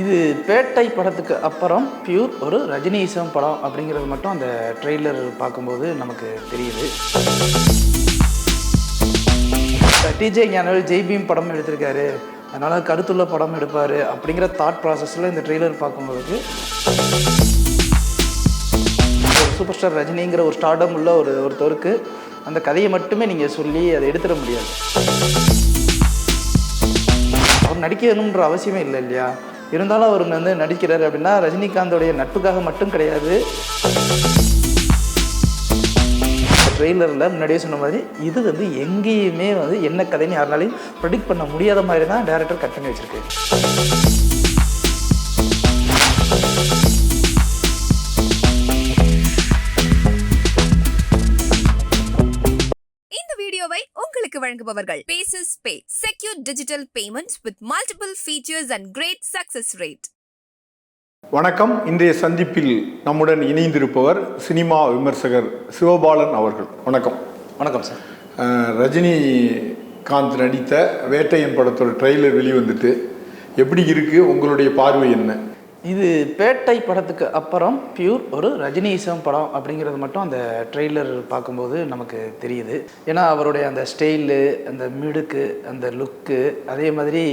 இது பேட்டை படத்துக்கு அப்புறம் பியூர் ஒரு ரஜினிசம் படம் அப்படிங்கிறது மட்டும் அந்த ட்ரெய்லர் பார்க்கும்போது நமக்கு தெரியுது. டிஜே ஞானவேல் ஜெய்பீம் படம் எடுத்திருக்காரு. அதனால் கருத்துள்ள படம் எடுப்பார் அப்படிங்கிற தாட் ப்ராசஸில் இந்த ட்ரெய்லர் பார்க்கும்போது ஒரு சூப்பர் ஸ்டார் ரஜினிங்கிற ஒரு ஸ்டார்டம் உள்ள ஒரு ஒருத்தருக்கு அந்த கதையை மட்டுமே நீங்கள் சொல்லி அதை எடுத்துட முடியாது. அவர் நடிக்கணுன்ற அவசியமே இல்லை இல்லையா? இருந்தாலும் அவர் வந்து நடிக்கிறார் அப்படின்னா ரஜினிகாந்தோடைய நட்புக்காக மட்டும் கிடையாது. ட்ரெய்லரில் முன்னாடியே சொன்ன மாதிரி இது வந்து எங்கேயுமே வந்து என்ன கதைன்னு யாருனாலையும் ப்ரெடிக்ட் பண்ண முடியாத மாதிரி தான் டேரக்டர் கட் பண்ணி வச்சிருக்கு. வழங்குபவர்கள். Bases pay secure digital payments with multiple features and great success rate வணக்கம். இன்றைய சந்திப்பில் நம்முடன் இணைந்திருப்பவர் சினிமா விமர்சகர் சிவபாலன் அவர்கள். வணக்கம். வணக்கம் சார். அஹ், ரஜினிகாந்த் நடித்த வேட்டையன் படத்தோட ட்ரெய்லர் வெளிவந்துட்டு எப்படி இருக்கு? உங்களுடைய பார்வை என்ன? இது பேட்டை படத்துக்கு அப்புறம் பியூர் ஒரு ரஜினிசம் படம் அப்படிங்கிறது மட்டும் அந்த ட்ரெய்லர் பார்க்கும்போது நமக்கு தெரியுது. ஏன்னா அவருடைய அந்த ஸ்டைலு அந்த மிடுக்கு அந்த லுக்கு அதே மாதிரி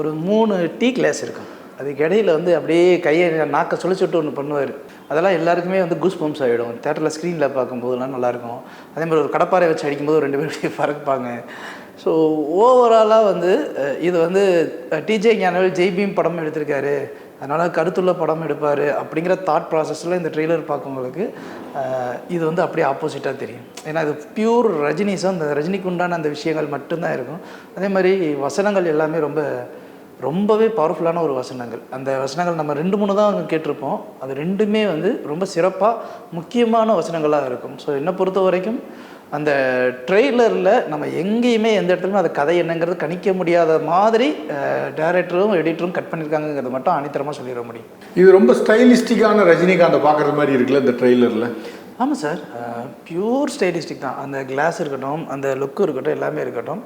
ஒரு மூணு டீ கிளாஸ் இருக்கும். அதுக்கு இடையில வந்து அப்படியே கையை நாக்க சுழிச்சுட்டு ஒன்று பண்ணுவார். அதெல்லாம் எல்லாருக்குமே வந்து கூஸ் பம்ப்ஸ் ஆகிடும் தேட்டரில் ஸ்க்ரீனில் பார்க்கும்போதுலாம் நல்லாயிருக்கும். அதே மாதிரி ஒரு கடப்பாரை வச்சு அடிக்கும்போது ரெண்டு பேரும் பறப்பாங்க. ஸோ ஓவராலாக வந்து இது வந்து டிஜே ஞானவேல் ஜெய்பீம் படம் எடுத்திருக்காரு. அதனால் கருத்துள்ள படம் எடுப்பார் அப்படிங்கிற தாட் ப்ராசஸில் இந்த ட்ரெய்லர் பார்க்கவங்களுக்கு இது வந்து அப்படியே ஆப்போசிட்டாக தெரியும். ஏன்னா இது பியூர் ரஜினிஸும் அந்த ரஜினிக்கு உண்டான அந்த விஷயங்கள் மட்டும்தான் இருக்கும். அதே மாதிரி வசனங்கள் எல்லாமே ரொம்ப ரொம்பவே பவர்ஃபுல்லான ஒரு வசனங்கள். அந்த வசனங்கள் நம்ம ரெண்டு மூணு தான் கேட்டிருப்போம். அது ரெண்டுமே வந்து ரொம்ப சிறப்பாக முக்கியமான வசனங்களாக இருக்கும். ஸோ என்னை பொறுத்த வரைக்கும் அந்த ட்ரெய்லரில் நம்ம எங்கேயுமே எந்த இடத்துலையும் அந்த கதை என்னங்கிறது கணிக்க முடியாத மாதிரி டேரக்டரும் எடிட்டரும் கட் பண்ணியிருக்காங்கிறது மட்டும் அனித்தரமாக சொல்லிட முடியும். இது ரொம்ப ஸ்டைலிஸ்டிக்கான ரஜினிகாந்தை பார்க்குற மாதிரி இருக்குல்ல இந்த ட்ரெய்லரில்? ஆமாம் சார். பியூர் ஸ்டைலிஸ்டிக் தான். அந்த கிளாஸ் இருக்கட்டும் அந்த லுக்கு இருக்கட்டும் எல்லாமே இருக்கட்டும்.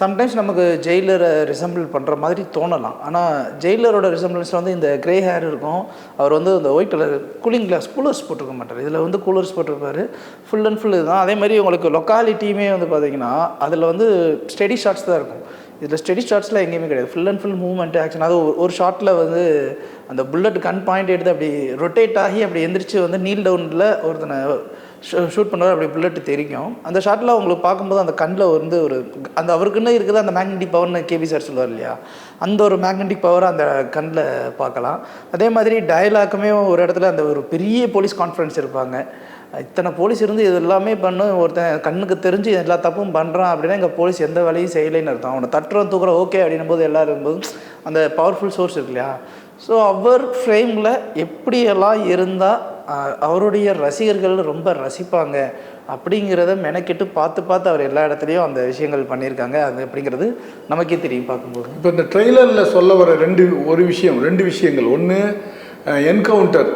சம்டைம்ஸ் நமக்கு ஜெயிலரை ரிசம்பிள் பண்ணுற மாதிரி தோணலாம். ஆனால் ஜெயிலரோட ரிசம்பிளன்ஸில் வந்து இந்த க்ரே ஹேர் இருக்கும். அவர் வந்து இந்த white colour cooling glass coolers போட்டிருக்க மாட்டார். இதில் வந்து கூலர்ஸ் போட்டிருப்பார். ஃபுல் அண்ட் ஃபுல் இதுதான். அதே மாதிரி உங்களுக்கு லொக்காலிட்டியுமே வந்து பார்த்தீங்கன்னா அதில் வந்து ஸ்டெடி ஷாட்ஸ் தான் இருக்கும். இதில் ஸ்டெடி ஷார்ட்ஸ்லாம் எங்கேயுமே கிடையாது. Full and full movement action அது ஒரு- ஒரு ஷாட்டில் வந்து அந்த புல்லட் கன் பாயிண்ட் எடுத்து அப்படி ரொட்டேட் ஆகி அப்படி எந்திரிச்சு வந்து நீல் டவுனில் ஒருத்தனை ஷூட் பண்ணுவார். அப்படி புல்லட் தெரிக்கும். அந்த ஷாட்டில் அவங்களுக்கு பார்க்கும்போது அந்த கண்ணில் வந்து ஒரு அந்த அவருக்குன்னு இருக்குது அந்த மேக்னெட்டிக் பவர்னு கேபி சார் சொல்லுவார் இல்லையா? அந்த ஒரு மேக்னெட்டிக் பவர் அந்த கண்ணில் பார்க்கலாம். அதே மாதிரி டயலாக்குமே ஒரு இடத்துல அந்த ஒரு பெரிய போலீஸ் கான்ஃபரன்ஸ் இருப்பாங்க. இத்தனை போலீஸ் இருந்து இது எல்லாமே பண்ணும் ஒருத்தன் கண்ணுக்கு தெரிஞ்சு எல்லா தப்பும் பண்ணுறான் அப்படின்னா எங்கள் போலீஸ் எந்த வேலையும் செய்யலைன்னு அர்த்தம். அவனை தட்டுறோம் தூக்குறோம் ஓகே அப்படின்னும் போது எல்லாரும் இருக்கும்போது அந்த பவர்ஃபுல் சோர்ஸ் இருக்கு இல்லையா? ஸோ அவர் ஃப்ரேமில் எப்படியெல்லாம் இருந்தால் அவருடைய ரசிகர்கள் ரொம்ப ரசிப்பாங்க அப்படிங்கிறத மெனக்கெட்டு பார்த்து பார்த்து அவர் எல்லா இடத்துலையும் அந்த விஷயங்கள் பண்ணியிருக்காங்க. அது அப்படிங்கிறது நமக்கே தெரியும் பார்க்கும்போது. இப்போ இந்த ட்ரெய்லரில் சொல்ல வர ரெண்டு ஒரு விஷயம் ரெண்டு விஷயங்கள். ஒன்று என்கவுண்டர்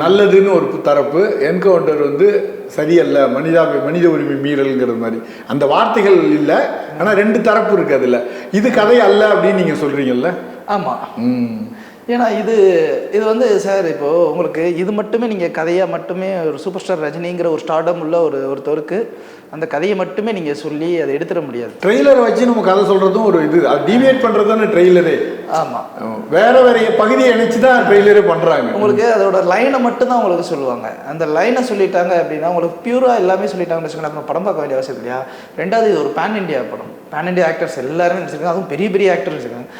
நல்லதுன்னு ஒரு தரப்பு என்கவுண்டர் வந்து சரியல்ல மனிதா மனித உரிமை மீறல்ங்கிற மாதிரி. அந்த வார்த்தைகள் இல்லை ஆனால் ரெண்டு தரப்பு இருக்கு அதில். இது கதை அல்ல அப்படின்னு நீங்கள் சொல்கிறீங்கல்ல ஆமாம் ம். ஏன்னா இது இது வந்து சார் இப்போது உங்களுக்கு இது மட்டுமே நீங்கள் கதையாக மட்டுமே ஒரு சூப்பர் ஸ்டார் ரஜினிங்கிற ஒரு ஸ்டார்டம் உள்ள ஒரு ஒருத்தருக்கு அந்த கதையை மட்டுமே நீங்கள் சொல்லி அதை எடுத்துட முடியாது. ட்ரெய்லரை வச்சு நம்ம கதை சொல்கிறதும் ஒரு இது. அது டிவியேட் பண்ணுறது தானே ட்ரெய்லரே ஆமாம் வேற வேற பகுதியை இணைச்சு தான் ட்ரெய்லரே பண்ணுறாங்க உங்களுக்கு அதோட லைனை மட்டும் தான் உங்களுக்கு சொல்லுவாங்க. அந்த லைனை சொல்லிட்டாங்க அப்படின்னா உங்களுக்கு பியூரா எல்லாமே சொல்லிட்டாங்கன்னு வச்சுக்கோங்களேன். படம் பார்க்க வேண்டிய அவசியம் இல்லையா? ரெண்டாவது இது ஒரு பேன் இண்டியா படம். பேன் இண்டியா ஆக்டர்ஸ் எல்லாருமே நடிச்சிருக்காங்க. அதுவும் பெரிய பெரிய ஆக்டர் வச்சுருக்காங்க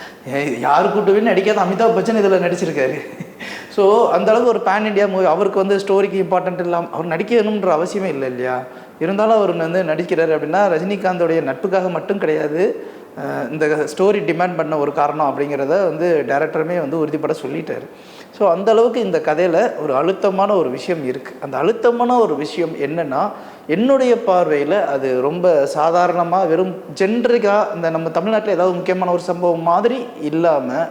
யாரு கூட்டவே நடிக்காத அமிதாப் பச்சன் இதில் நடிச்சிருக்காரு. ஸோ அந்த அளவுக்கு ஒரு பேன் இண்டியா மூவி அவருக்கு வந்து ஸ்டோரிக்கு இம்பார்ட்டன்ட் இல்லாமல் அவர் நடிக்கணுன்ற அவசியமே இல்லை இல்லையா? இருந்தாலும் அவர் வந்து நடிக்கிறார் அப்படின்னா ரஜினிகாந்தோடைய நட்புக்காக மட்டும் கிடையாது இந்த ஸ்டோரி டிமாண்ட் பண்ண ஒரு காரணம் அப்படிங்கிறத வந்து டேரக்டருமே வந்து உறுதிப்பட சொல்லிட்டார். ஸோ அந்த அளவுக்கு இந்த கதையில் ஒரு அழுத்தமான ஒரு விஷயம் இருக்குது அந்த அழுத்தமான ஒரு விஷயம் என்னென்னா என்னுடைய பார்வையில் அது ரொம்ப சாதாரணமாக வெறும் ஜென்ரிக்காக இந்த நம்ம தமிழ்நாட்டில் ஏதாவது முக்கியமான ஒரு சம்பவம் மாதிரி இல்லாமல்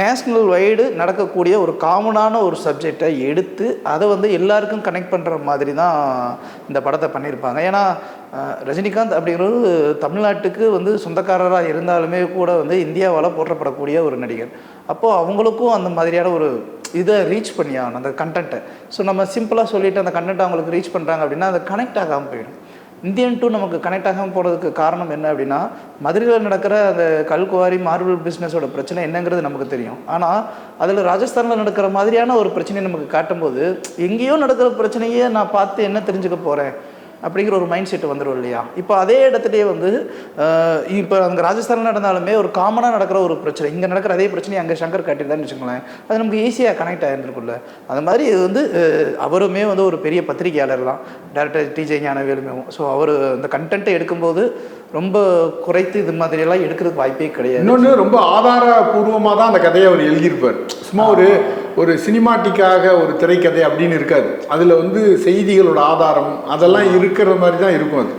நேஷ்னல் வைடு நடக்கக்கூடிய ஒரு காமனான ஒரு சப்ஜெக்டை எடுத்து அதை வந்து எல்லாருக்கும் கனெக்ட் பண்ணுற மாதிரி தான் இந்த படத்தை பண்ணியிருப்பாங்க. ஏன்னா ரஜினிகாந்த் அப்படிங்கிறது தமிழ்நாட்டுக்கு வந்து சொந்தக்காரராக இருந்தாலுமே கூட வந்து இந்தியாவால் போற்றப்படக்கூடிய ஒரு நடிகர். அப்போது அவங்களுக்கும் அந்த மாதிரியான ஒரு இதை ரீச் பண்ணி ஆகணும் அந்த கண்டென்ட்டை ஸோ நம்ம சிம்பிளாக சொல்லிவிட்டு அந்த கண்டென்ட் அவங்களுக்கு ரீச் பண்ணுறாங்க அப்படின்னா அது கனெக்ட் ஆகாமல் போயிடும். இந்தியன் டூ நமக்கு கனெக்ட் ஆகாமல் போகிறதுக்கு காரணம் என்ன அப்படின்னா மதுரையில் நடக்கிற அந்த கல்குவாரி மார்பிள் பிஸ்னஸோட பிரச்சனை என்னங்கிறது நமக்கு தெரியும். ஆனால் அதில் ராஜஸ்தானில் நடக்கிற மாதிரியான ஒரு பிரச்சனையை நமக்கு காட்டும்போது எங்கேயோ நடக்கிற பிரச்சனையே நான் பார்த்து என்ன தெரிஞ்சுக்க போகிறேன் அப்படிங்கிற ஒரு மைண்ட் செட் வந்துடும் இல்லையா? இப்போ அதே இடத்துலேயே வந்து இப்போ அங்கே ராஜஸ்தானில் நடந்தாலுமே ஒரு காமனாக நடக்கிற ஒரு பிரச்சனை. இங்கே நடக்கிற அதே பிரச்சனை அங்கே சங்கர் காட்டியிருந்தான்னு வச்சுக்கோங்களேன். அது நமக்கு ஈஸியாக கனெக்ட் ஆகிருந்துருக்குல்ல அந்த மாதிரி இது வந்து அவருமே வந்து ஒரு பெரிய பத்திரிகையாளர் தான். டேரக்டர் டிஜே ஞானவேலுமேவும் ஸோ அவர் அந்த கண்டென்ட்டை எடுக்கும்போது ரொம்ப குறைத்து இது மாதிரியெல்லாம் எடுக்கிறதுக்கு வாய்ப்பே கிடையாது. இன்னொன்று ரொம்ப ஆதாரபூர்வமாக தான் அந்த கதையை அவர் எழுதியிருப்பார். சும்மா ஒரு ஒரு சினிமாட்டிக்காக ஒரு திரைக்கதை அப்படின்னு இருக்காது. அதில் வந்து செய்திகளோட ஆதாரம் அதெல்லாம் இருக்கிற மாதிரி தான் இருக்கும் அது.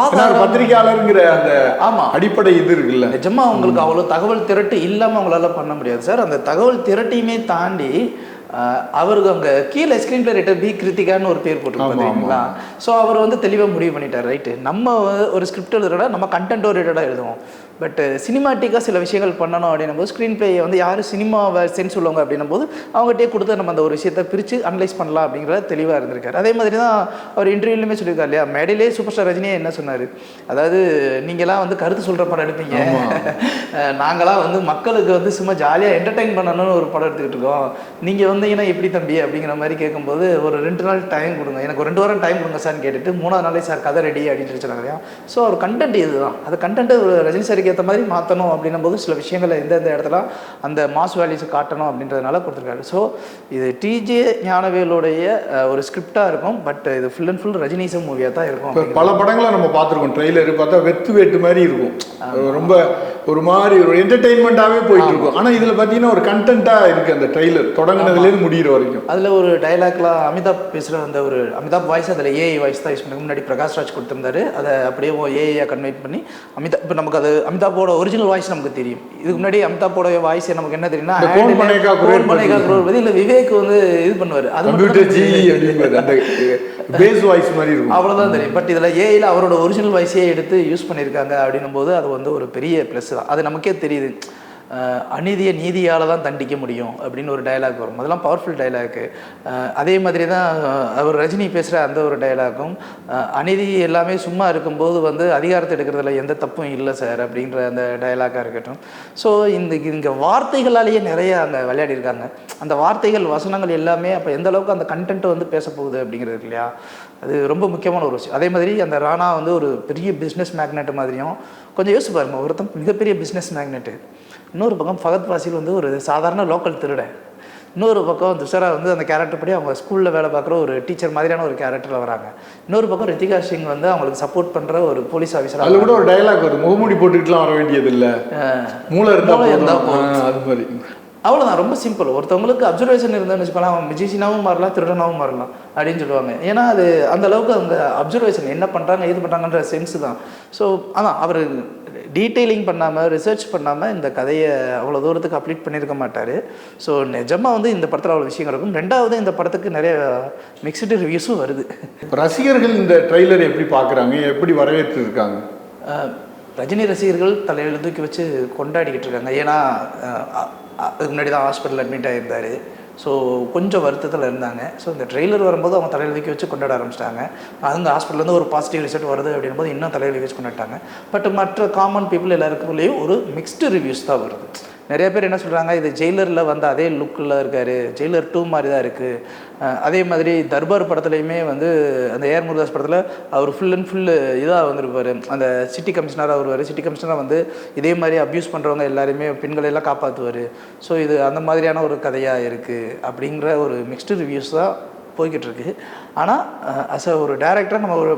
ஆதாரம் பத்திரிகையாளருங்கிற அந்த ஆமா. அடிப்படை இது இருக்குல்ல. நிஜமா அவங்களுக்கு அவ்வளோ தகவல் திரட்டு இல்லாமல் அவங்களால பண்ண முடியாது சார். அந்த தகவல் திரட்டையுமே தாண்டி அவருக்கு அங்கே கீழே ஸ்க்ரீன் பிளே ரைட்டர் பி கிருத்திகான்னு ஒரு பேர். பார்த்தீங்களா ஸோ அவர் வந்து தெளிவாக முடிவு பண்ணிட்டார் ரைட்டு நம்ம ஒரு ஸ்கிரிப்ட் எழுதுறோட நம்ம கண்டென்ட் ஓரியட்டடாக எழுதுவோம். பட் சினிமாட்டிக்காக சில விஷயங்கள் பண்ணணும் அப்படின்னும் போது ஸ்க்ரீன் பிளேயை வந்து யார் சினிமாவை சென்ஸ் உள்ளவங்க அப்படின்னும் போது அவங்ககிட்டயே கொடுத்து நம்ம அந்த ஒரு விஷயத்தை பிரித்து அனலைஸ் பண்ணலாம் அப்படிங்கிறத தெளிவாக இருந்திருக்காரு. அதே மாதிரி தான் அவர் இன்டர்வியூலுமே சொல்லியிருக்காரு இல்லையா? மேடையிலே சூப்பர் ஸ்டார் ரஜினியே என்ன சொன்னார்? அதாவது நீங்களாம் வந்து கருத்து சொல்கிற படம் எடுப்பீங்க. நாங்களாம் வந்து மக்களுக்கு வந்து சும்மா ஜாலியாக என்டர்டைன் பண்ணணும்னு ஒரு படம் எடுத்துக்கிட்டு இருக்கோம். நீங்கள் வந்தீங்கன்னா எப்படி தம்பி? அப்படிங்கிற மாதிரி கேட்கும்போது ஒரு ரெண்டு நாள் டைம் கொடுங்க. எனக்கு ரெண்டு வாரம் டைம் கொடுங்க சார்னு கேட்டுட்டு மூணாவது நாளே சார் கதை ரெடி அப்படின்னு சொல்லி சொன்னாங்க இல்லையா? ஸோ ஒரு கண்டென்ட் இதுதான். அந்த கண்டென்ட் ரஜினி சாருக்கு ஏற்ற மாதிரி மாற்றணும் அப்படின்னும் போது சில விஷயங்களை எந்தெந்த இடத்துல அந்த மாஸ் வேல்யூஸ் காட்டணும் அப்படின்றதுனால கொடுத்துருக்காரு. ஸோ இது டிஜே ஞானவேலுடைய ஒரு ஸ்கிரிப்டாக இருக்கும் பட் இது ஃபுல் அண்ட் ஃபுல் ரஜினிசம் மூவியாக தான் இருக்கும் பல படங்களை நம்ம பார்த்துருக்கோம். ட்ரெய்லர் பார்த்தா வெத்து வேட்டு மாதிரி இருக்கும். ரொம்ப ஒரு மாதிரி ஒரு என்டர்டெயின்மெண்ட்டாகவே போயிட்டு இருக்கும். ஆனால் இதில் பார்த்தீங்கன்னா ஒரு கண்டென்ட்டாக இருக்குது அந்த ட்ரெய்லர் தொடங்கினதுலேருந்து முடிகிற வரைக்கும். அதில் ஒரு டைலாக்லாம் அமிதாப் பேசுகிற அந்த ஒரு அமிதாப் வாய்ஸ் அதில் ஏஐ வாய்ஸ் தான் யூஸ் பண்ணி. முன்னாடி பிரகாஷ் ராஜ் கொடுத்துருந்தாரு. அதை அப்படியே ஏஐயாக கன்வெர்ட் பண்ணி அமிதாப் இப்போ நமக்கு அது அமிதாப்போட ஒரிஜினல் வாய்ஸ் நமக்கு தெரியும். இதுக்கு முன்னாடி அமிதாப்போட வாய்ஸ் நமக்கு என்ன தெரியும்னா இல்லை விவேக் வந்து இது பண்ணுவார். அது மட்டும் கம்ப்யூட்டர் ஜி அப்படிங்கிறது அந்த பேஸ் வாய்ஸ் மாதிரி இருக்கும். அவ்வளோதான் தெரியும். பட் இதில் ஏஐல அவரோட ஒரிஜினல் வாய்ஸே எடுத்து யூஸ் பண்ணியிருக்காங்க அப்படின்னும் போது அது வந்து ஒரு பெரிய ப்ளஸ் அது நமக்கே தெரியுது. அநீதியை நீதியால் தான் தண்டிக்க முடியும் அப்படின்னு ஒரு டயலாக் வரும். அதெல்லாம் பவர்ஃபுல் டைலாக்கு அதே மாதிரி தான் அவர் ரஜினி பேசுகிற அந்த ஒரு டைலாக்கும் அநீதி எல்லாமே சும்மா இருக்கும்போது வந்து அதிகாரத்தை எடுக்கிறதுல எந்த தப்பும் இல்லை சார் அப்படின்ற அந்த டைலாக்காக இருக்கட்டும். ஸோ இந்த இங்கே வார்த்தைகளாலேயே நிறைய அங்கே விளையாடிருக்காங்க அந்த வார்த்தைகள் வசனங்கள் எல்லாமே அப்போ எந்த அளவுக்கு அந்த கண்டென்ட் வந்து பேச போகுது அப்படிங்கிறது இருக்கு இல்லையா? அது ரொம்ப முக்கியமான ஒரு விஷயம். அதே மாதிரி அந்த ராணா வந்து ஒரு பெரிய பிஸ்னஸ் மேக்னெட் மாதிரியும் கொஞ்சம் யோசிப்பாருங்க ஒருத்தன் மிகப்பெரிய பிஸ்னஸ் மேக்னெட்டு இன்னொரு பக்கம் ஃபகத் வாசில் வந்து ஒரு சாதாரண லோக்கல் திருடன். இன்னொரு பக்கம் துஷரா வந்து அந்த கேரக்டர் படி அவங்க ஸ்கூலில் வேலை பார்க்குற ஒரு டீச்சர் மாதிரியான ஒரு கேரக்டரில் வராங்க. இன்னொரு பக்கம் ரித்திகா சிங் வந்து அவங்களுக்கு சப்போர்ட் பண்ணுற ஒரு போலீஸ் ஆஃபீஸராக அதில் கூட ஒரு டயலாக் வருது. முகமூடி போட்டுக்கிட்டுலாம் வர வேண்டியது இல்லை மூளை இருந்தா மூளை இருந்தா போதும். ஆ, அது மாதிரி. அவ்வளோதான் ரொம்ப சிம்பிள் ஒருத்தவங்களுக்கு அப்சர்வேஷன் இருந்ததுன்னு வச்சுக்கோங்களேன் அவன் மிஜிஷினாவும் மாறலாம் திருடனாவும் மாறலாம் அப்படின்னு சொல்லுவாங்க. ஏன்னா அது அந்த அளவுக்கு அந்த அப்சர்வேஷன் என்ன பண்ணுறாங்க ஏது பண்ணுறாங்கன்ற சென்ஸ் தான். ஸோ அதான் அவர் டீட்டெயிலிங் பண்ணாமல் ரிசர்ச் பண்ணாமல் இந்த கதையை அவ்வளோ தூரத்துக்கு அப்ளீட் பண்ணியிருக்க மாட்டார். ஸோ நிஜமாக வந்து இந்த படத்தில் அவ்வளோ விஷயங்கள் இருக்கும். ரெண்டாவது இந்த படத்துக்கு நிறைய மிக்சடு ரிவ்யூஸும் வருது. இப்ப ரசிகர்கள் இந்த ட்ரெய்லரை எப்படி பார்க்குறாங்க? எப்படி வரவேற்று இருக்காங்க ரஜினி ரசிகர்கள் தலையில் தூக்கி வச்சு கொண்டாடிக்கிட்டு இருக்காங்க. ஏன்னா அதுக்கு முன்னாடி தான் ஹாஸ்பிட்டல் அட்மிட் ஆகியிருந்தார் ஸோ கொஞ்சம் வருத்தத்தில் இருந்தாங்க. ஸோ இந்த ட்ரெய்லர் வரும்போது அவங்க தலையில் தூக்கி வச்சு கொண்டாட ஆரம்பிச்சிட்டாங்க. அவங்க ஹாஸ்பிட்டலேருந்து ஒரு பாசிட்டிவ் ரிசல்ட் வருது அப்படின்னும் போது இன்னும் தலையில் வச்சு கொண்டாட்டாங்க பட் மற்ற காமன் பீப்புள் எல்லாருக்குள்ளேயும் ஒரு மிக்ஸ்டு ரிவ்யூஸ் தான் வருது. நிறைய பேர் என்ன சொல்கிறாங்க இது ஜெயிலரில் வந்து அதே லுக்கில் இருக்கார். ஜெயிலர் டூ மாதிரி தான் இருக்குது அதே மாதிரி தர்பார் படத்துலையுமே வந்து அந்த ஏஆர் முருதாஸ் படத்தில் அவர் ஃபுல் அண்ட் ஃபுல் இதாக வந்திருப்பார். அந்த சிட்டி கமிஷனராக வருவார். சிட்டி கமிஷனராக வந்து இதே மாதிரி அப்யூஸ் பண்ணுறவங்க எல்லாருமே பெண்களை எல்லாம் காப்பாற்றுவார் ஸோ இது அந்த மாதிரியான ஒரு கதையாக இருக்குது அப்படிங்கிற ஒரு மிக்ஸ்டு ரிவ்யூஸ் தான் போய்கிட்டு இருக்கு ஆனால் அஸ் அ ஒரு டேரக்டராக நம்ம ஒரு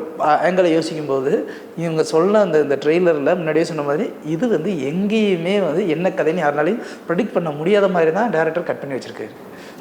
ஆங்கிளை யோசிக்கும் போது இவங்க சொல்ல அந்த இந்த ட்ரெய்லரில் முன்னாடியே சொன்ன மாதிரி இது வந்து எங்கேயுமே வந்து என்ன கதைன்னு யாருனாலையும் ப்ரெடிக்ட் பண்ண முடியாத மாதிரி தான் டேரக்டர் கட் பண்ணி வச்சிருக்காரு.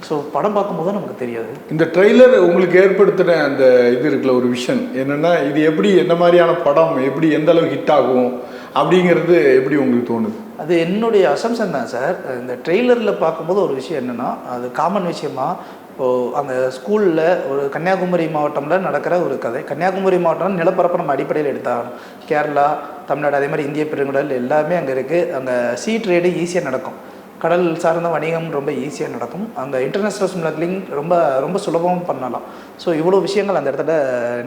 ஸோ படம் பார்க்கும்போது நமக்கு தெரியாது. இந்த ட்ரெய்லர் உங்களுக்கு ஏற்படுத்தின அந்த இது இருக்குல்ல ஒரு விஷன் என்னன்னா இது எப்படி என்ன மாதிரியான படம் எப்படி எந்த அளவு ஹிட் ஆகும் அப்படிங்கிறது எப்படி உங்களுக்கு தோணுது? அது என்னுடைய அசம்சன் தான் சார் இந்த ட்ரெய்லரில் பார்க்கும்போது ஒரு விஷயம் என்னென்னா அது காமன் விஷயமா இப்போது அந்த ஸ்கூலில் ஒரு கன்னியாகுமரி மாவட்டம்ல நடக்கிற ஒரு கதை. கன்னியாகுமரி மாவட்டம் நிலப்பரப்பை நம்ம அடிப்படையில் எடுத்தாகணும் கேரளா தமிழ்நாடு அதே மாதிரி இந்திய பெருங்கடல் எல்லாமே அங்கே இருக்குது அங்கே சீ ட்ரேடு ஈஸியாக நடக்கும். கடல் சார்ந்த வணிகம் ரொம்ப ஈஸியாக நடக்கும். அங்கே இன்டர்நேஷ்னல் ஸ்மக்லிங் ரொம்ப ரொம்ப சுலபமாக பண்ணலாம். ஸோ இவ்வளோ விஷயங்கள் அந்த இடத்துல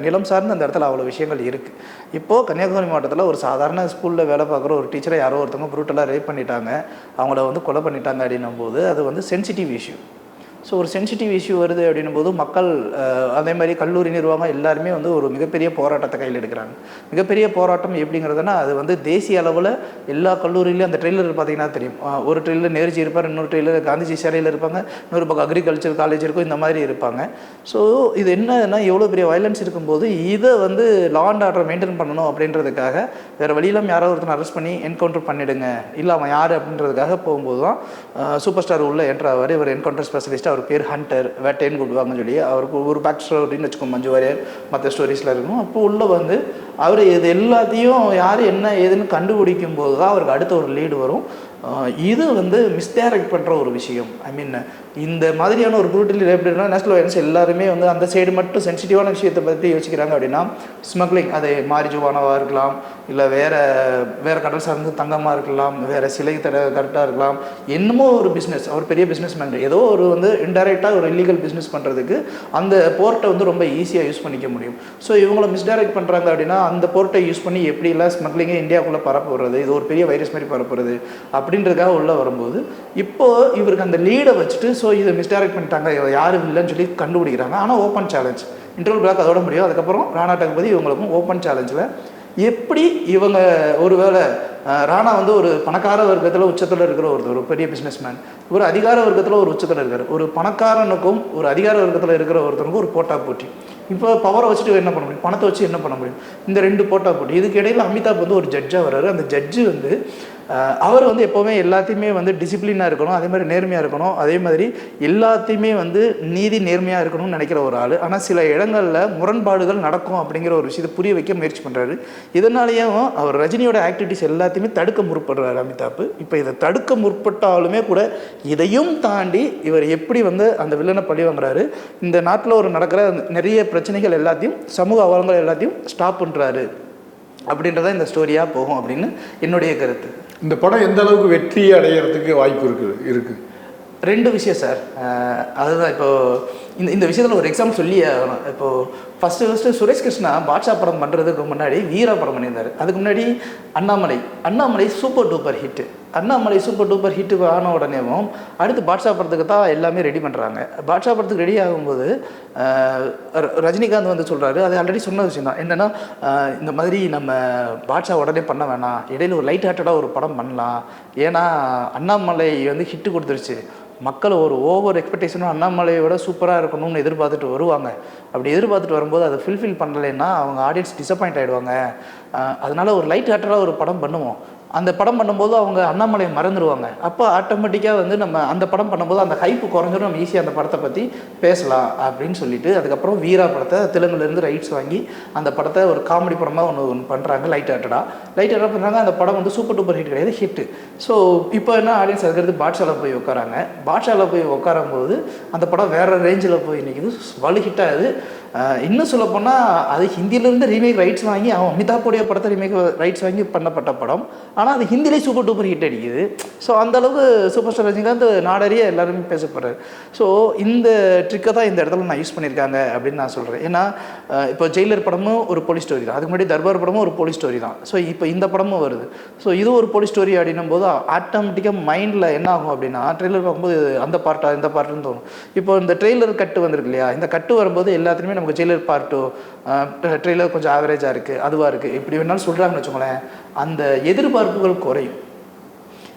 நிலம் சார்ந்து அந்த இடத்துல அவ்வளோ விஷயங்கள் இருக்குது இப்போது கன்னியாகுமரி மாவட்டத்தில் ஒரு சாதாரண ஸ்கூலில் வேலை பார்க்குற ஒரு டீச்சரை யாரோ ஒருத்தவங்க ப்ரூட்டலாக ரேப் பண்ணிட்டாங்க. அவங்கள வந்து கொலை பண்ணிட்டாங்க அப்படின்னும் போது அது வந்து சென்சிட்டிவ் இஷ்யூ ஸோ ஒரு சென்சிட்டிவ் இஷ்யூ வருது அப்படின்னும் போது மக்கள் அதே மாதிரி கல்லூரி நிர்வாகம் எல்லாருமே வந்து ஒரு மிகப்பெரிய போராட்டத்தை கையில் எடுக்கிறாங்க. மிகப்பெரிய போராட்டம் எப்படிங்கிறதுனா அது வந்து தேசிய அளவில் எல்லா கல்லூரியிலையும் அந்த ட்ரெயிலர் பார்த்தீங்கன்னா தெரியும். ஒரு ட்ரெயிலர் நேருஜி இருப்பார் இன்னொரு ட்ரெயிலர் காந்திஜி சாலையில் இருப்பாங்க இன்னொரு பக்கம் அக்ரிகல்ச்சர் காலேஜ் இருக்கும் இந்த மாதிரி இருப்பாங்க. ஸோ இது என்னன்னா எவ்வளோ பெரிய வயலன்ஸ் இருக்கும்போது இதை வந்து லா அண்ட் ஆர்டர் மெயின்டைன் பண்ணணும் அப்படின்றதுக்காக வேறு வழியிலாம் யாரோ ஒருத்தனை அரெஸ்ட் பண்ணி என்கவுண்டர் பண்ணிடுங்க. இல்லை அவன் யார் அப்படின்றதுக்காக போகும்போது தான் சூப்பர் ஸ்டார் உள்ள என்ட்ராவார் இவர் என்கவுண்டர் ஸ்பெஷலிஸ்ட் அவர் பேர் ஹண்டர் வேட்டைன்னு கூப்பிடுவாங்கன்னு சொல்லி அவருக்கு ஒரு பேக் ஸ்டோரின்னு வச்சுக்கோங்க மஞ்சு வாரியர் மற்ற ஸ்டோரிஸில் இருக்கணும். அப்போ உள்ளே வந்து அவர் இது எல்லாத்தையும் யார் என்ன ஏதுன்னு கண்டுபிடிக்கும் போது தான் அவருக்கு அடுத்த ஒரு லீடு வரும். இது வந்து மிஸ்டேரக்ட் பண்ணுற ஒரு விஷயம். ஐ மீன் இந்த மாதிரியான ஒரு ப்ரூட்டலி எப்படின்னா நேஷனல் வயலன்ஸ் எல்லாருமே வந்து அந்த சைடு மட்டும் சென்சிட்டிவான விஷயத்தை பற்றி யோசிக்கிறாங்க அப்படின்னா ஸ்மக்லிங் அது மாரிஜுவானாவாக இருக்கலாம் இல்லை வேறு வேறு கடல் சார்ந்து தங்கமாக இருக்கலாம் வேறு சிலை தட கரெக்டாக இருக்கலாம். என்னமோ ஒரு பிஸ்னஸ் அவர் பெரிய பிஸ்னஸ் மேன் ஏதோ ஒரு வந்து இன்டெரக்டாக ஒரு இல்லீகல் பிஸ்னஸ் பண்ணுறதுக்கு அந்த போர்ட்டை வந்து ரொம்ப ஈஸியாக யூஸ் பண்ணிக்க முடியும். ஸோ இவங்கள மிஸ்டைரக்ட் பண்ணுறாங்க அப்படின்னா அந்த போர்ட்டை யூஸ் பண்ணி எப்படிலாம் ஸ்மக்லிங்கை இந்தியாவுக்குள்ளே பரப்புறது இது ஒரு பெரிய வைரஸ் மாதிரி பரப்புறது அப்படின்றதுக்காக உள்ளே வரும்போது இப்போது இவருக்கு அந்த லீடை வச்சுட்டு ஸோ இதை மிஸ்டைரக்ட் பண்ணிட்டாங்க. யாரும் இல்லைன்னு சொல்லி கண்டுபிடிக்கிறாங்க. ஆனால் ஓப்பன் சேலஞ்ச் இன்டர்வல் பிளாக் அதோட முடியும். அதுக்கப்புறம் ராணா டகுபதி இவங்களுக்கும் ஓப்பன் சேலஞ்சில் எப்படி இவங்க ஒருவேளை ராணா வந்து ஒரு பணக்கார வர்க்கத்தில் உச்சத்தில் இருக்கிற ஒருத்தர் ஒரு பெரிய பிஸ்னஸ்மேன் ஒரு அதிகார வர்க்கத்தில் ஒரு உச்சத்தில் இருக்கார். ஒரு பணக்காரனுக்கும் ஒரு அதிகார வர்க்கத்தில் இருக்கிற ஒருத்தருக்கும் ஒரு போட்டா போட்டி. இப்போ பவரை வச்சுட்டு என்ன பண்ண முடியும்? பணத்தை வச்சு என்ன பண்ண முடியும்? இந்த ரெண்டு போட்டா போட்டி. இதுக்கு இடையில் அமிதாப் வந்து ஒரு ஜட்ஜாக வர்றாரு. அந்த ஜட்ஜு வந்து அவர் வந்து எப்போவுமே எல்லாத்தையுமே வந்து டிசிப்ளினாக இருக்கணும் அதே மாதிரி நேர்மையாக இருக்கணும். அதே மாதிரி எல்லாத்தையுமே வந்து நீதி நேர்மையாக இருக்கணும்னு நினைக்கிற ஒரு ஆள். ஆனால் சில இடங்களில் முரண்பாடுகள் நடக்கும் அப்படிங்கிற ஒரு விஷயத்தை புரிய வைக்க முயற்சி பண்ணுறாரு இதனாலேயும் அவர் ரஜினியோட ஆக்டிவிட்டிஸ் எல்லாத்தையுமே தடுக்க முற்படுறாரு அமிதாப். இப்போ இதை தடுக்க முற்பட்டாலுமே கூட இதையும் தாண்டி இவர் எப்படி வந்து அந்த வில்லனை பழி வாங்குறாரு? இந்த நாட்டில் ஒரு நடக்கிற நிறைய பிரச்சனைகள் எல்லாத்தையும் சமூக அவலங்கள் எல்லாத்தையும் ஸ்டாப் பண்ணுறாரு அப்படின்றத இந்த ஸ்டோரியாக போகும் அப்படின்னு என்னுடைய கருத்து. இந்த படம் எந்த அளவுக்கு வெற்றி அடையிறதுக்கு வாய்ப்பு இருக்குது இருக்குது ரெண்டு விஷயம் சார். அதுதான் இப்போ இந்த இந்த விஷயத்தில் ஒரு எக்ஸாம்பிள் சொல்லி ஆகணும். இப்போது ஃபஸ்ட்டு ஃபஸ்ட்டு சுரேஷ் கிருஷ்ணா பாட்ஷா படம் பண்ணுறதுக்கு முன்னாடி வீரா படம் பண்ணியிருந்தார். அதுக்கு முன்னாடி Annamalai. Annamalai super duper hit Annamalai super duper hit ஆன உடனேவும் அடுத்து பாட்ஷா படத்துக்கு தான் எல்லாமே ரெடி பண்ணுறாங்க பாட்ஷா படத்துக்கு ரெடி ஆகும்போது ரஜினிகாந்த் வந்து சொல்கிறாரு அது ஆல்ரெடி சொன்ன விஷயம் தான். என்னென்னா இந்த மாதிரி நம்ம பாட்ஷா உடனே பண்ண வேணாம். இடையில ஒரு லைட் ஹார்ட்டடாக ஒரு படம் பண்ணலாம். ஏன்னா அண்ணாமலை வந்து ஹிட்டு கொடுத்துருச்சு. மக்கள் ஒரு ஓவர் எக்ஸ்பெக்டேஷனும் அண்ணாமலையோட சூப்பராக இருக்கணும்னு எதிர்பார்த்துட்டு வருவாங்க. அப்படி எதிர்பார்த்துட்டு வரும்போது அதை ஃபுல்ஃபில் பண்ணலைன்னா அவங்க ஆடியன்ஸ் டிசப்பாயிண்ட் ஆகிடுவாங்க அதனால ஒரு லைட் ஹார்ட்டடாக ஒரு படம் பண்ணுவோம். அந்த படம் பண்ணும்போது அவங்க அண்ணாமலையை மறந்துடுவாங்க அப்போ ஆட்டோமேட்டிக்காக வந்து நம்ம அந்த படம் பண்ணும்போது அந்த ஹைப்பு குறைஞ்சிடும் நம்ம ஈஸியாக அந்த படத்தை பற்றி பேசலாம் அப்படின்னு சொல்லிட்டு அதுக்கப்புறம் வீரா படத்தை தெலுங்குலேருந்து ரைட்ஸ் வாங்கி அந்த படத்தை ஒரு காமெடி படமாக ஒன்று ஒன்று பண்ணுறாங்க லைட் ஹார்ட்டடாக லைட் ஹார்ட்டடாக பண்ணுறாங்க அந்த படம் வந்து சூப்பர் டூப்பர் ஹிட் கிடையாது ஹிட்டு ஸோ இப்போ என்ன ஆடியன்ஸ் அதுக்கடுத்து பாட்ஷாவில் போய் உட்காராங்க. பாட்ஷாவில் போய் உட்காரும்போது அந்த படம் வேறு ரேஞ்சில் போய் நிற்கிது வலு ஹிட் ஆகுது. இன்னும் சொல்ல போனால் அது ஹிந்தியிலேருந்து ரீமேக் ரைட்ஸ் வாங்கி அவன் அமிதாப்புடைய படத்தை ரீமேக் ரைட்ஸ் வாங்கி பண்ணப்பட்ட படம். ஆனால் அது ஹிந்திலே சூப்பர் டூப்பர் ஹிட் அடிக்குது. ஸோ அந்தளவுக்கு சூப்பர் ஸ்டார் ரஜினிகாந்த் நாடறிய எல்லாருமே பேசப்படுறாரு. ஸோ இந்த ட்ரிக்கை தான் இந்த இடத்துல நான் யூஸ் பண்ணியிருக்காங்க அப்படின்னு நான் சொல்கிறேன் ஏன்னா இப்போ ஜெயிலர் படமும் ஒரு போலீஸ் ஸ்டோரி தான். அதுக்கு முன்னாடி தர்பார் படமும் ஒரு போலீஸ் ஸ்டோரி தான். ஸோ இப்போ இந்த படமும் வருது. ஸோ இது ஒரு போலீஸ் ஸ்டோரி அப்படின்னும் போது ஆட்டோமேட்டிக்காக மைண்டில் என்ன ஆகும் அப்படின்னா ட்ரெய்லர் பார்க்கும்போது அந்த பார்ட்டா இந்த பார்ட்டுன்னு தோணும். இப்போ இந்த ட்ரெய்லர் கட்டு வந்திருக்கு இல்லையா? இந்த கட்டு வரும்போது எல்லாத்துலேயுமே நமக்கு ஜெயிலர் பார்ட் டூ ட்ரெய்லர் கொஞ்சம் ஆவரேஜாக இருக்குது அதுவாக இருக்குது இப்படி வேணாலும் சொல்கிறாங்கன்னு வச்சுக்கோங்களேன். அந்த எதிர்பார்ப்புகள் குறையும்.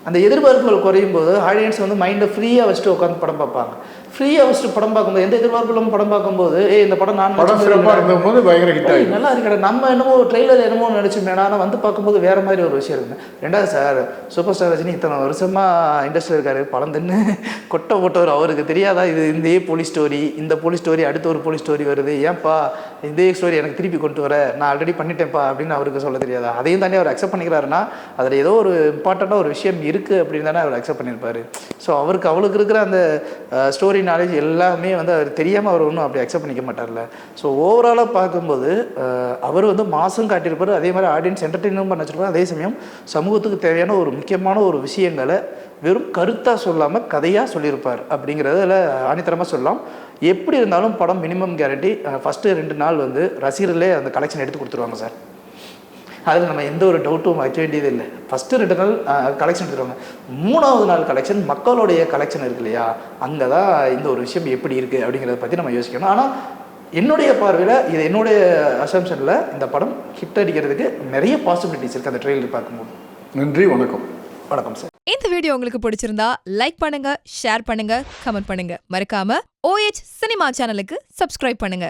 அந்த எதிர்பார்ப்புகள் குறையும் போது ஆடியன்ஸ் வந்து மைண்டை ஃப்ரீயாக வச்சுட்டு உட்காந்து படம் பார்ப்பாங்க. ஃப்ரீயாக வச்சுட்டு படம் பார்க்கும்போது எந்த எதிர்பார்ப்புகளும் படம் பார்க்கும்போது ஏய் இந்த படம் நான் படம் சிறப்பாக. இருந்தபோது பயங்கர ஹிட் ஆகிடும் நல்லா இருக்கடா நம்ம என்னமோ ட்ரெய்லர் என்னமோ நினச்சோம் ஆனால் வந்து பார்க்கும்போது வேற மாதிரி ஒரு விஷயம் இருக்குங்க ரெண்டாவது சார் சூப்பர் ஸ்டார் ரஜினி இத்தனை வருஷமா இண்டஸ்ட்ரியில் இருக்காரு. படம் தின்னு கொட்டை போட்டவர் அவருக்கு தெரியாதா? இது இந்த போலீஸ் ஸ்டோரி இந்த போலீஸ் ஸ்டோரி அடுத்த ஒரு போலீஸ் ஸ்டோரி வருது. ஏன்பா? இதே ஸ்டோரி எனக்கு திருப்பி கொண்டு வர. நான் ஆல்ரெடி பண்ணிட்டேன்ப்பா அப்படின்னு அவருக்கு சொல்ல தெரியாதா? அதையும் தாண்டி அவர் அக்செப்ட் பண்ணிக்கிறாருன்னா அதில் ஏதோ ஒரு இம்பார்ட்டண்ட்டாக ஒரு விஷயம் இருக்குது அப்படின்னு தானே அவர் அக்செப்ட் பண்ணியிருப்பாரு. ஸோ அவருக்கு அவளுக்கு இருக்கிற அந்த ஸ்டோரி நாலேஜ் எல்லாமே வந்து அவர் தெரியாமல் அவர் ஒன்றும் அப்படி அக்செப்ட் பண்ணிக்க மாட்டார்ல. ஸோ ஓவராலாக பார்க்கும்போது அவர் வந்து மாசும் காட்டியிருப்பார் அதே மாதிரி ஆடியன்ஸ் என்டர்டெயினும் பண்ண வச்சிருப்பாரு. அதே சமயம் சமூகத்துக்கு தேவையான ஒரு முக்கியமான ஒரு விஷயங்களை வெறும் கருத்தாக சொல்லாமல் கதையாக சொல்லியிருப்பார் அப்படிங்கிறதுல ஆணித்தரமாக சொல்லலாம். எப்படி இருந்தாலும் படம் மினிமம் கேரண்டி ஃபஸ்ட்டு ரெண்டு நாள் வந்து ரசிகர்களே அந்த கலெக்ஷன் எடுத்து கொடுத்துருவாங்க சார். அதில் நம்ம எந்த ஒரு டவுட்டும் வைக்க வேண்டியது இல்லை. ஃபஸ்ட்டு ரெண்டு நாள் கலெக்ஷன் எடுத்துருவாங்க. மூணாவது நாள் கலெக்ஷன் மக்களுடைய கலெக்ஷன் இருக்கு இல்லையா? அங்கே தான் இந்த ஒரு விஷயம் எப்படி இருக்குது அப்படிங்கிறத பற்றி நம்ம யோசிக்கணும். ஆனால் என்னுடைய பார்வையில் இது என்னுடைய அசம்ஷனில் இந்த படம் ஹிட் அடிக்கிறதுக்கு நிறைய பாசிபிலிட்டிஸ் இருக்குது அந்த ட்ரெயிலர் பார்க்கும்போது. நன்றி வணக்கம். வணக்கம் சார் இந்த வீடியோ உங்களுக்கு பிடிச்சிருந்தா லைக் பண்ணுங்க ஷேர் பண்ணுங்க கமெண்ட் பண்ணுங்க. மறக்காம ஓஎச் சினிமா சேனலுக்கு சப்ஸ்கிரைப் பண்ணுங்க.